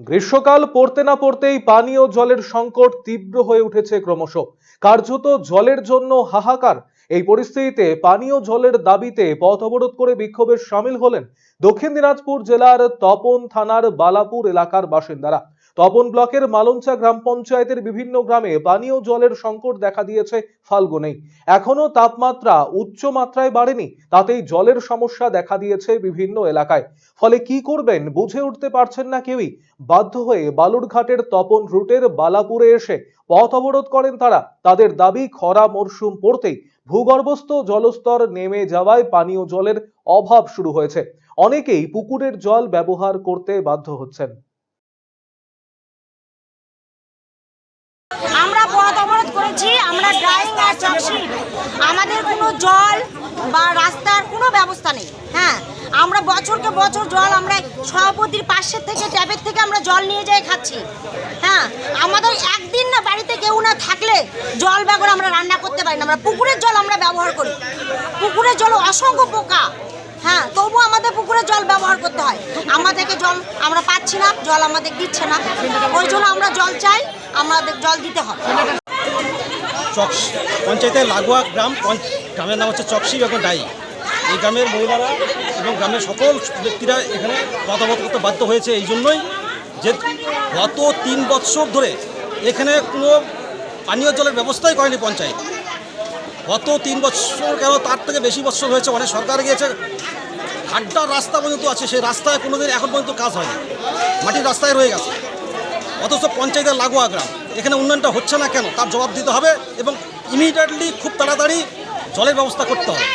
গ্রীষ্মকাল পড়তে না পড়তেই পানীয় জলের সংকট তীব্র হয়ে উঠেছে ক্রমশ। কার্যত জলের জন্য হাহাকার। এই পরিস্থিতিতে পানীয় জলের দাবিতে পথ অবরোধ করে বিক্ষোভে সামিল হলেন দক্ষিণ দিনাজপুর জেলার তপন থানার বালাপুর এলাকার বাসিন্দারা। তপন ব্লকের মালঞ্চা গ্রাম পঞ্চায়েতের বিভিন্ন গ্রামে পানীয় জলের সংকট দেখা দিয়েছে ফাল্গুনেই। এখনও তাপমাত্রা উচ্চ মাত্রায় বাড়েনি, তাতেই জলের সমস্যা দেখা দিয়েছে বিভিন্ন এলাকায়। ফলে কি করবেন, বুঝে উঠতে পারছেন না কেউই। বাধ্য হয়ে বালুরঘাটের তপন রুটের বালাপুরে এসে পথ অবরোধ করেন তারা। তাদের দাবি, খরা মরশুম পড়তেই ভূগর্ভস্থ জলস্তর নেমে যাওয়ায় পানীয় জলের অভাব শুরু হয়েছে। অনেকেই পুকুরের জল ব্যবহার করতে বাধ্য হচ্ছেন। আমরা পথ অবরোধ করেছি, আমরা ড্রাইভিং আর চাষি আমাদের কোনো জল বা রাস্তার কোনো ব্যবস্থা নেই হ্যাঁ? আমরা বছরকে বছর জল আমরা সভাপতির পাশের থেকে, ট্যাপের থেকে আমরা জল নিয়ে যাই খাচ্ছি হ্যাঁ? আমাদের একদিন না বাড়িতে কেউ না থাকলে জল ব্যবহার আমরা রান্না করতে পারি না। আমরা পুকুরের জল আমরা ব্যবহার করি। পুকুরের জল অসংখ্য পোকা। হ্যাঁ তবু আমাদের পুকুরে জল ব্যবহার করতে হয়। আমাদেরকে জল আমরা পাচ্ছি না, জল আমাদের দিচ্ছে না। ওই জন্য আমরা জল চাই, আমাদের জল দিতে হবে। পঞ্চায়েতের লাগোয়া গ্রাম গ্রামের নাম হচ্ছে চকশি এবং ডাই। এই গ্রামের মহিলারা এবং গ্রামের সকল ব্যক্তিরা এখানে মতামত করতে বাধ্য হয়েছে। এই জন্যই যে গত তিন বৎসর ধরে এখানে কোনো পানীয় জলের ব্যবস্থাই করেনি পঞ্চায়েত। গত তিন বছর কেন তার থেকে বেশি বছর হয়েছে? অনেক সরকার গিয়েছে খাড্ডার রাস্তা পর্যন্ত আছে, সেই রাস্তায় কোনোদিন এখন পর্যন্ত কাজ হয়নি। মাটির রাস্তায় রয়ে গেছে। অথচ পঞ্চায়েতের লাগোয়া গ্রাম, এখানে উন্নয়নটা হচ্ছে না কেন? তার জবাব দিতে হবে এবং ইমিডিয়েটলি খুব তাড়াতাড়ি জলের ব্যবস্থা করতে হবে।